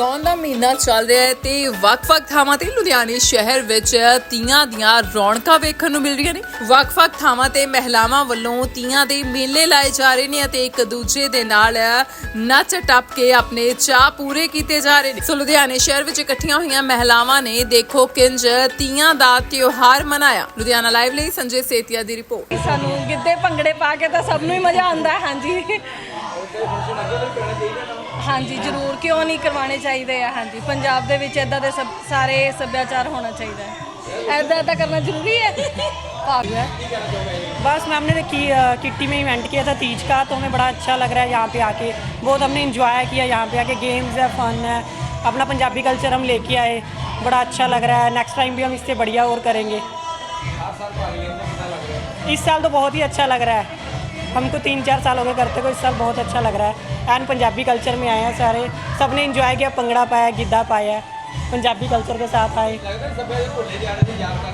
ਸੌਣ ਦਾ ਮਹੀਨਾ ਚੱਲ ਰਿਹਾ ਹੈ ਤੇ ਵੱਖ-ਵੱਖ ਥਾਵਾਂ ਤੇ ਲੁਧਿਆਣੇ ਸ਼ਹਿਰ ਵਿੱਚ ਤੀਆਂ ਦੀਆਂ ਰੌਣਕਾਂ ਵੇਖਣ ਨੂੰ ਮਿਲ ਰਹੀਆਂ ਨੇ। ਵੱਖ-ਵੱਖ ਥਾਵਾਂ ਤੇ ਮਹਿਲਾਵਾਂ ਵੱਲੋਂ ਤੀਆਂ ਦੇ ਮੇਲੇ ਲਾਏ ਜਾ ਰਹੇ ਨੇ ਅਤੇ ਇੱਕ ਦੂਜੇ ਦੇ ਨਾਲ ਨੱਚ ਟੱਪ ਕੇ ਆਪਣੇ ਚਾਅ ਪੂਰੇ ਕੀਤੇ ਜਾ ਰਹੇ ਨੇ। ਸੋ ਲੁਧਿਆਣੇ ਸ਼ਹਿਰ ਵਿੱਚ ਇਕੱਠੀਆਂ ਹੋਈਆਂ ਮਹਿਲਾਵਾਂ ਨੇ ਦੇਖੋ ਕਿੰਜ ਤੀਆਂ ਦਾ ਤਿਉਹਾਰ ਮਨਾਇਆ। ਲੁਧਿਆਣਾ ਲਾਈਵ ਲਈ ਸੰਜੇ ਸੇਤੀਆ ਦੀ ਰਿਪੋਰਟ। ਸਾਨੂੰ ਗਿੱਧੇ ਭੰਗੜੇ ਪਾ ਕੇ ਤਾਂ ਸਭ ਨੂੰ ਹੀ ਮਜ਼ਾ ਆਉਂਦਾ ਹੈ, ਹਾਂਜੀ। ਹਾਂਜੀ ਜ਼ਰੂਰ ਕਿਉਂ ਨਹੀਂ ਕਰਵਾਉਣੇ ਚਾਹੀਦੇ ਆ ਹਾਂਜੀ ਪੰਜਾਬ ਦੇ ਵਿੱਚ ਇਦਾਂ ਦੇ ਸਭ ਸਾਰੇ ਸੱਭਿਆਚਾਰ ਹੋਣਾ ਚਾਹੀਦਾ ਹੈ ਐਦਾਂ ਐਦਾਂ ਕਰਨਾ ਜ਼ਰੂਰੀ ਹੈ ਭਾਗ ਹੈ बस मैम ने देखी अ, किट्टी में इवेंट किया था तीज का तो हमें बड़ा अच्छा लग रहा है यहाँ पे आके बहुत हमने इंजॉय किया यहाँ पे आके गेम्स है फन है अपना पंजाबी कल्चर हम लेके आए बड़ा अच्छा लग रहा है नेक्स्ट टाइम भी हम इससे बढ़िया और करेंगे इस साल तो बहुत ही अच्छा लग रहा है हमको तीन चार साल हो गए करते को इस साल बहुत अच्छा लग रहा है एंड पंजाबी कल्चर में आए हैं सारे सबने इंजॉय किया पंगड़ा पाया गिद्धा पाया पंजाबी कल्चर के साथ आए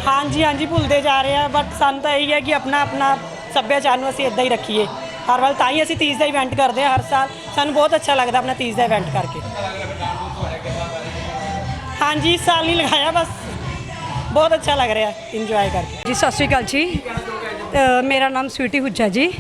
हाँ जी हाँ जी ਭੁੱਲਦੇ ਜਾ ਰਹੇ ਆ ਬਟ ਸਾਨੂੰ ਤਾਂ ਇਹੀ ਹੈ ਕਿ ਆਪਣਾ ਆਪਣਾ ਸੱਭਿਆਚਾਰ ਨੂੰ ਅਸੀਂ ਇਦਾਂ ਹੀ ਰੱਖੀਏ ਹਰ ਵਾਰ ਤਾਂ ਹੀ ਅਸੀਂ ਤੀਜ ਦਾ ਇਵੈਂਟ ਕਰਦੇ ਹਾਂ ਹਰ ਸਾਲ ਸਾਨੂੰ ਬਹੁਤ ਅੱਛਾ ਲੱਗਦਾ ਆਪਣਾ ਤੀਜ ਦਾ ਇਵੈਂਟ ਕਰਕੇ ਹਾਂ ਜੀ ਇਸ ਸਾਲ ਨਹੀਂ ਲਗਾਇਆ ਬਸ ਬਹੁਤ ਅੱਛਾ ਲੱਗ ਰਿਹਾ ਇੰਜੋਏ ਕਰਕੇ ਜੀ ਸਤਿ ਸ਼੍ਰੀ ਅਕਾਲ ਜੀ ਅ, ਮੇਰਾ ਨਾਮ ਸਵੀਟੀ ਹੁੱਜਾ ਜੀ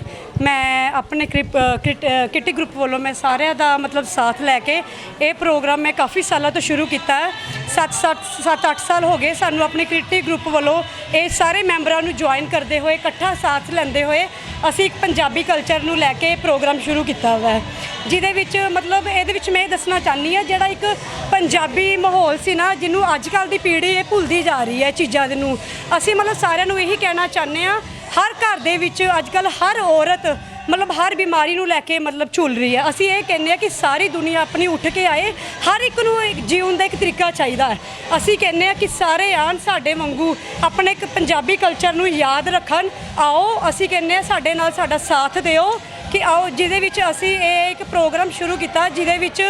ਮੈਂ ਆਪਣੇ ਕ੍ਰਿਪ- ਅ, ਗਰੁੱਪ ਵੱਲੋਂ ਮੈਂ ਸਾਰਿਆਂ ਦਾ ਮਤਲਬ ਸਾਥ ਲੈ ਕੇ ਇਹ ਪ੍ਰੋਗਰਾਮ ਮੈਂ ਕਾਫੀ ਸਾਲਾਂ ਤੋਂ ਸ਼ੁਰੂ ਕੀਤਾ ਹੈ। 7 7 7 8 ਸਾਲ ਹੋ ਗਏ ਸਾਨੂੰ ਆਪਣੇ ਕਿਟੀ ਗਰੁੱਪ ਵੱਲੋਂ ਇਹ ਸਾਰੇ ਮੈਂਬਰਾਂ ਨੂੰ ਜੁਆਇਨ ਕਰਦੇ ਹੋਏ ਇਕੱਠਾ ਸਾਥ ਲੈਂਦੇ ਹੋਏ ਅਸੀਂ ਇੱਕ ਪੰਜਾਬੀ ਕਲਚਰ ਨੂੰ ਲੈ ਕੇ ਪ੍ਰੋਗਰਾਮ ਸ਼ੁਰੂ ਕੀਤਾ ਹੋਇਆ ਹੈ। ਜਿਹਦੇ ਵਿੱਚ ਮਤਲਬ ਇਹਦੇ ਵਿੱਚ ਮੈਂ ਇਹ ਦੱਸਣਾ ਚਾਹਨੀ ਆ ਜਿਹੜਾ ਇੱਕ ਪੰਜਾਬੀ ਮਾਹੌਲ ਸੀ ਨਾ ਜਿਹਨੂੰ ਅੱਜ ਕੱਲ ਦੀ ਪੀੜ੍ਹੀ ਇਹ ਭੁੱਲਦੀ ਜਾ ਰਹੀ ਹੈ ਚੀਜ਼ਾਂ ਨੂੰ। ਅਸੀਂ ਮਤਲਬ ਸਾਰਿਆਂ ਨੂੰ ਇਹੀ ਕਹਿਣਾ ਚਾਹੁੰਦੇ ਆ ਹਰ ਘਰ ਦੇ ਵਿੱਚ ਅੱਜ ਕੱਲ ਹਰ ਔਰਤ ਮਤਲਬ ਹਰ ਬਿਮਾਰੀ ਨੂੰ ਲੈ ਕੇ ਮਤਲਬ ਝੁੱਲ ਰਹੀ ਹੈ। ਅਸੀਂ ਇਹ ਕਹਿੰਦੇ ਆ ਕਿ ਸਾਰੀ ਦੁਨੀਆ ਆਪਣੀ ਉੱਠ ਕੇ ਆਏ। ਹਰ ਇੱਕ ਨੂੰ ਇੱਕ ਜੀਉਣ ਦਾ ਇੱਕ ਤਰੀਕਾ ਚਾਹੀਦਾ ਹੈ। ਅਸੀਂ ਕਹਿੰਦੇ ਆ ਕਿ ਸਾਰੇ ਆਣ ਸਾਡੇ ਵਾਂਗੂ ਆਪਣੇ ਇੱਕ ਪੰਜਾਬੀ ਕਲਚਰ ਨੂੰ ਯਾਦ ਰੱਖਣ। ਆਓ, ਅਸੀਂ ਕਹਿੰਦੇ ਆ ਸਾਡੇ ਨਾਲ ਸਾਡਾ ਸਾਥ ਦਿਓ ਕਿ ਆਓ, ਜਿਹਦੇ ਵਿੱਚ ਅਸੀਂ ਇਹ ਇੱਕ ਪ੍ਰੋਗਰਾਮ ਸ਼ੁਰੂ ਕੀਤਾ, ਜਿਹਦੇ ਵਿੱਚ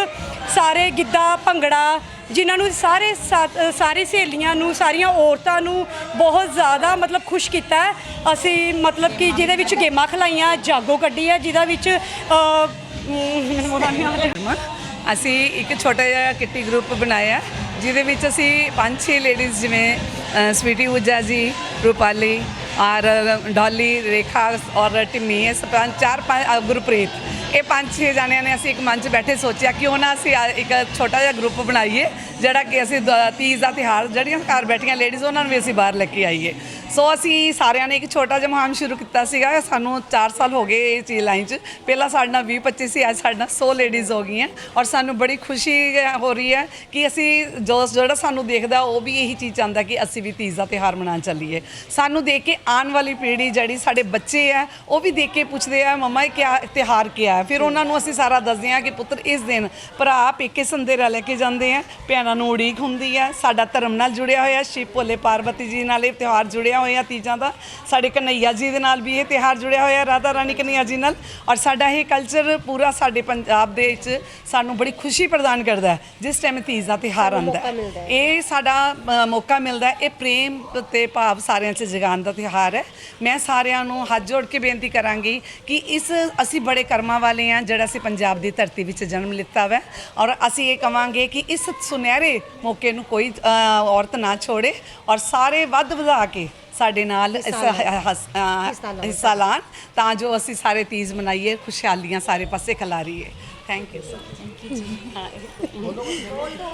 ਸਾਰੇ ਗਿੱਧਾ, ਭੰਗੜਾ ਜਿਨ੍ਹਾਂ ਨੂੰ ਸਾਰੇ ਸਾਥ- ਅ, ਸਾਰੀ ਸਹੇਲੀਆਂ ਨੂੰ ਸਾਰੀਆਂ ਔਰਤਾਂ ਨੂੰ ਬਹੁਤ ਜ਼ਿਆਦਾ ਮਤਲਬ ਖੁਸ਼ ਕੀਤਾ ਹੈ ਅਸੀਂ ਮਤਲਬ ਕਿ ਜਿਹਦੇ ਵਿੱਚ ਗੇਮਾਂ ਖਲਾਈਆਂ ਜਾਗੋ ਕੱਢੀ ਹੈ ਜਿਹਦਾ ਵਿੱਚ ਅ, ਮ, ਮੈਨੂੰ ਉਹਦਾ ਨਹੀਂ ਆ ਰਿਹਾ। ਅਸੀਂ ਇੱਕ ਛੋਟਾ ਜਿਹਾ ਕਿੱਟੀ ਗਰੁੱਪ ਬਣਾਇਆ ਜਿਹਦੇ ਵਿੱਚ ਅਸੀਂ ਪੰਜ ਛੇ ਲੇਡੀਜ਼ ਜਿਵੇਂ ਅ, ਸਵੀਟੀ ਉਜਾ ਜੀ ਰੂਪਾਲੀ ਔਰ ਡੋਲੀ ਰੇਖਾ ਔਰ ਟਿੰਮੀ ਇਹ ਸਭ ਪੰਜ ਚਾਰ ਪੰਜ ਅ, ਗੁਰਪ੍ਰੀਤ ਇਹ ਪੰਜ ਛੇ ਜਾਣਿਆਂ ਨੇ ਅਸੀਂ ਇੱਕ ਮੰਚ ਬੈਠੇ ਸੋਚਿਆ ਕਿਉਂ ਨਾ ਅਸੀਂ ਅ, ਇੱਕ ਛੋਟਾ ਜਿਹਾ ਗਰੁੱਪ ਬਣਾਈਏ ਜਿਹੜਾ ਕਿ ਅਸੀਂ ਦ- ਤੀਜ ਦਾ ਤਿਹਾਰ ਜਿਹੜੀਆਂ ਘਰ ਬੈਠੀਆਂ ਲੇਡੀਜ਼ ਉਹਨਾਂ ਨੂੰ ਵੀ ਅਸੀਂ ਬਾਹਰ ਲੈ ਕੇ ਆਈਏ। ਸੋ ਅਸੀਂ ਸਾਰਿਆਂ ਨੇ ਇੱਕ ਛੋਟਾ ਜਿਹਾ ਮੁਹਿੰਮ ਸ਼ੁਰੂ ਕੀਤਾ ਸੀਗਾ। ਸਾਨੂੰ 4 ਸਾਲ ਹੋ ਗਏ ਇਹ ਚੀਜ਼ ਲਾਈਨ 'ਚ। ਪਹਿਲਾਂ ਸਾਡੇ ਨਾਲ 20 25 ਸੀ, ਅੱਜ ਸਾਡੇ ਨਾਲ 100 ਲੇਡੀਜ਼ ਹੋ ਗਈਆਂ। ਔਰ ਸਾਨੂੰ ਬੜੀ ਖੁਸ਼ੀ ਹੋ ਰਹੀ ਹੈ ਕਿ ਅਸੀਂ ਜੋ, ਜਿਹੜਾ ਸਾਨੂੰ ਦੇਖਦਾ, ਉਹ ਵੀ ਇਹੀ ਚੀਜ਼ ਚਾਹੁੰਦਾ ਕਿ ਅਸੀਂ ਵੀ ਤੀਜ ਦਾ ਤਿਹਾਰ ਮਨਾਉਣ ਚੱਲੀਏ। ਸਾਨੂੰ ਦੇਖ ਕੇ ਆਉਣ ਵਾਲੀ ਪੀੜ੍ਹੀ ਜਿਹੜੀ ਸਾਡੇ ਬੱਚੇ ਆ ਉਹ ਵੀ ਦੇਖ ਕੇ ਪੁੱਛਦੇ ਆ, ਮਮਾ, ਇਹ ਕਿਆ ਤਿਹਾਰ ਕਿਆ ਹੈ? ਫਿਰ ਉਹਨਾਂ ਨੂੰ ਅਸੀਂ ਸਾਰਾ ਦੱਸਦੇ ਆ ਕਿ ਪੁੱਤਰ, ਇਸ ਦਿਨ ਭਰਾ ਪੇਕੇ ਸੰਦੇਰਾ ਲੈ ਕੇ ਜਾਂਦੇ ਆ। ਭੈਣਾਂ ਨੂੰ ਉਡੀਕ ਹੁੰਦੀ ਹੈ। ਸਾਡਾ ਧਰਮ ਨਾਲ ਜੁੜਿਆ ਹੋਇਆ, ਸ਼ਿਵ ਭੋਲੇ ਪਾਰਵਤੀ ਜੀ ਨਾਲ ਇਹ ਤਿਉਹਾਰ ਜੁੜਿਆ ਹੋਇਆ ਤੀਜਾਂ ਦਾ। ਸਾਡੇ ਕਨਈਆ ਜੀ ਦੇ ਨਾਲ ਵੀ ਇਹ ਤਿਉਹਾਰ ਜੁੜਿਆ ਹੋਇਆ ਰਾਧਾ ਰਾਣੀ ਕਨਈਆ ਜੀ ਨਾਲ। ਔਰ ਸਾਡਾ ਇਹ ਕਲਚਰ ਪੂਰਾ ਸਾਡੇ ਪੰਜਾਬ ਦੇ ਵਿੱਚ ਸਾਨੂੰ ਬੜੀ ਖੁਸ਼ੀ ਪ੍ਰਦਾਨ ਕਰਦਾ ਹੈ ਜਿਸ ਟਾਈਮ ਤੀਜ ਦਾ ਤਿਉਹਾਰ ਆਉਂਦਾ ਹੈ। ਇਹ ਸਾਡਾ ਮੌਕਾ ਮਿਲਦਾ ਹੈ। ਇਹ ਪ੍ਰੇਮ ਤੇ ਭਾਵ ਸਾਰਿਆਂ 'ਚ ਜਗਾਉਣ ਦਾ ਤਿਉਹਾਰ ਹੈ। ਮੈਂ ਸਾਰਿਆਂ ਨੂੰ ਹੱਥ ਜੋੜ ਕੇ ਬੇਨਤੀ ਕਰਾਂਗੀ ਕਿ ਇਸ ਅਸੀਂ ਬੜੇ ਕਰਮਾਂ ਵਾਲੇ ਹਾਂ ਜਿਹੜਾ ਅਸੀਂ ਪੰਜਾਬ ਦੀ ਧਰਤੀ ਵਿੱਚ ਜਨਮ ਲਿੱਤਾ ਵੈ। ਔਰ ਅਸੀਂ ਇਹ ਕਵਾਂਗੇ ਕਿ ਇਸ ਸੁਨਹਿਰੇ ਮੌਕੇ ਨੂੰ ਕੋਈ ਔਰਤ ਨਾ ਛੋੜੇ। ਔਰ ਸਾਰੇ ਵੱਧ ਵਧਾ ਕੇ ਸਾਡੇ ਨਾਲ ਇਸ ਹਸ- ਅ, ਹਿੱਸਾ ਲਾਣ। ਤਾਂ ਜੋ ਅਸੀਂ ਸਾਰੇ ਤੀਜ ਮਨਾਈਏ ਖੁਸ਼ਹਾਲੀਆਂ ਸਾਰੇ ਪਾਸੇ ਖਿਲਾਰੀਏ। ਥੈਂਕ ਯੂ ਸਰ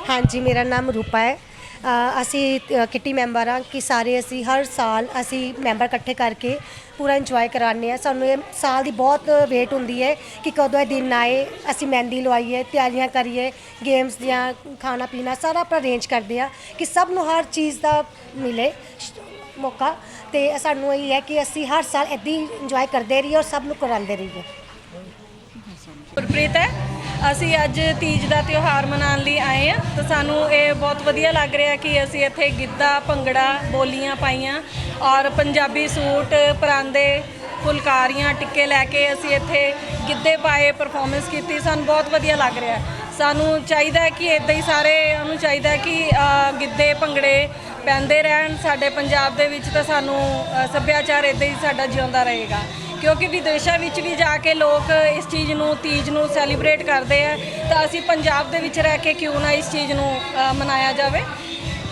ਹਾਂਜੀ ਮੇਰਾ ਨਾਮ ਰੂਪਾ ਹੈ। ਅ, ਅਸੀਂ ਅ, ਕਿੱਟੀ ਮੈਂਬਰ ਹਾਂ ਕਿ ਸਾਰੇ ਅਸੀਂ ਹਰ ਸਾਲ ਅਸੀਂ ਮੈਂਬਰ ਇਕੱਠੇ ਕਰਕੇ ਪੂਰਾ ਇੰਜੋਏ ਕਰਾਉਂਦੇ ਆ ਸਾਨੂੰ ਇਹ ਸਾਲ ਦੀ ਬਹੁਤ ਵੇਟ ਹੁੰਦੀ ਹੈ ਕਿ ਕਦੋਂ ਇਹ ਦਿਨ ਆਏ ਅਸੀਂ ਮਹਿੰਦੀ ਲਵਾਈਏ ਤਿਆਰੀਆਂ ਕਰੀਏ ਗੇਮਸ ਦੀਆਂ ਖਾਣਾ ਪੀਣਾ ਸਾਰਾ ਆਪਾਂ ਅਰੇਂਜ ਕਰਦੇ ਆ ਕਿ ਸਭ ਨੂੰ ਹਰ ਚੀਜ਼ ਦਾ ਮਿਲੇ। ਸ਼- ਮੌਕਾ ਤੇ ਸਾਨੂੰ ਇਹ ਹੈ ਕਿ ਅਸੀਂ ਹਰ ਸਾਲ ਇੱਦਾਂ ਹੀ ਇੰਜੋਏ ਕਰਦੇ ਰਹੀਏ ਔਰ ਸਭ ਨੂੰ ਕਰਾਉਂਦੇ ਰਹੀਏ। ਗੁਰਪ੍ਰੀਤ ਹੈ, ਅਸੀਂ ਅੱਜ ਤੀਜ ਦਾ ਤਿਉਹਾਰ ਮਨਾਉਣ ਲਈ ਆਏ ਆ ਤਾਂ ਸਾਨੂੰ ਇਹ ਬਹੁਤ ਵਧੀਆ ਲੱਗ ਰਿਹਾ ਕਿ ਅਸੀਂ ਇੱਥੇ ਗਿੱਧਾ, ਭੰਗੜਾ, ਬੋਲੀਆਂ ਪਾਈਆਂ ਔਰ ਪੰਜਾਬੀ ਸੂਟ, ਪਰਾਂਦੇ, ਫੁਲਕਾਰੀਆਂ, ਟਿੱਕੇ ਲੈ ਕੇ ਅਸੀਂ ਇੱਥੇ ਗਿੱਧੇ ਪਾਏ ਪਰਫਾਰਮੈਂਸ ਕੀਤੀ। ਸਾਨੂੰ ਬਹੁਤ ਵਧੀਆ ਲੱਗ ਰਿਹਾ। ਸਾਨੂੰ ਚਾਹੀਦਾ ਹੈ ਕਿ ਇਦਾਂ ਹੀ ਸਾਰੇ ਨੂੰ ਚਾਹੀਦਾ ਹੈ ਕਿ ਅ, ਗਿੱਧੇ ਭੰਗੜੇ ਪੈਂਦੇ ਰਹਿਣ। ਸਾਡੇ ਪੰਜਾਬ ਦੇ ਵਿੱਚ ਤਾਂ ਸਾਨੂੰ ਅ, ਸੱਭਿਆਚਾਰ ਇਦਾਂ ਹੀ ਸਾਡਾ ਜਿਉਂਦਾ ਰਹੇਗਾ। ਕਿਉਂਕਿ ਵਿਦੇਸ਼ਾਂ ਵਿੱਚ ਵੀ ਜਾ ਕੇ ਲੋਕ ਇਸ ਚੀਜ਼ ਨੂੰ ਤੀਜ ਨੂੰ ਸੈਲੀਬ੍ਰੇਟ ਕਰਦੇ ਆ। ਤਾਂ ਅਸੀਂ ਪੰਜਾਬ ਦੇ ਵਿੱਚ ਰਹਿ ਕੇ ਕਿਉਂ ਨਾ ਇਸ ਚੀਜ਼ ਨੂੰ ਅ, ਮਨਾਇਆ ਜਾਵੇ।